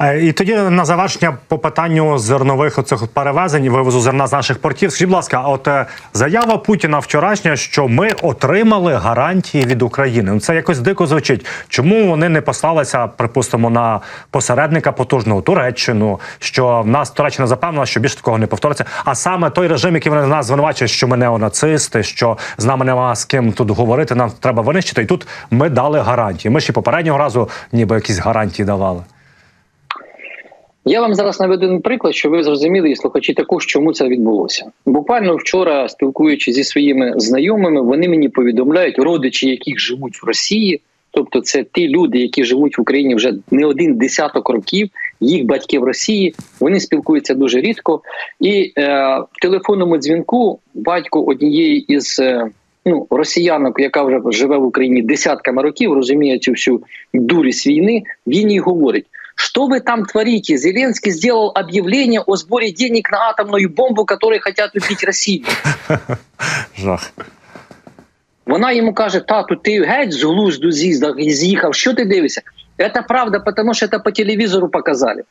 Е, І тоді на завершення по питанню зернових оцих перевезень вивозу зерна з наших портів. Скажіть, будь ласка, от е, заява Путіна вчорашня, що ми отримали гарантії від України. Ну, Це якось дико звучить. Чому вони не послалися, припустимо, на посередника потужного Туреччину? Що в нас Туреччина запевнила, що більше такого не повториться. А саме той режим, який вони нас звинувачують, що ми неонацисти, що з нами нема з ким тут говорити, нам треба винищити. І тут ми дали гарантії. Ми ще попереднього разу, ніби якісь гарантії давали. Я вам зараз наведу приклад, що ви зрозуміли, і слухачі також, чому це відбулося. Буквально вчора, спілкуючись зі своїми знайомими, вони мені повідомляють, родичі, яких живуть в Росії, тобто це ті люди, які живуть в Україні вже не один десяток років, їх батьки в Росії, вони спілкуються дуже рідко. І е, в телефонному дзвінку батько однієї із. Е, Ну, росіянок, яка вже живе в Україні десятками років, розуміє цю всю дурість війни, він їй говорить: Что вы там творите? Зеленский сделал объявление о сборе денег на атомную бомбу, которые хотят убить Россию. Жах. Вона йому каже: тату, ти геть з глузду з'їздав і з'їхав. Що ти дивишся? Це правда, тому що це по телевізору показали.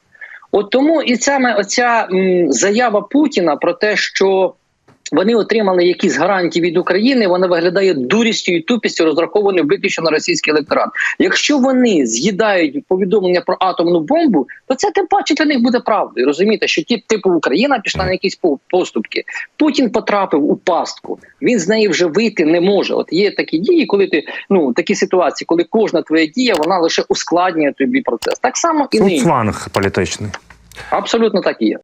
От тому і саме оця м, заява Путіна про те, що вони отримали якісь гарантії від України, вона виглядає дурістю і тупістю, розрахованою виключно на російський електорат. Якщо вони з'їдають повідомлення про атомну бомбу, то це тим паче для них буде правдою. Розумієте, що ті, типу Україна пішла на якісь по- поступки. Путін потрапив у пастку. Він з неї вже вийти не може. От є такі дії, коли ти ну такі ситуації, коли кожна твоя дія вона лише ускладнює тобі процес. Так само і. Фланг політичний. Абсолютно так і є.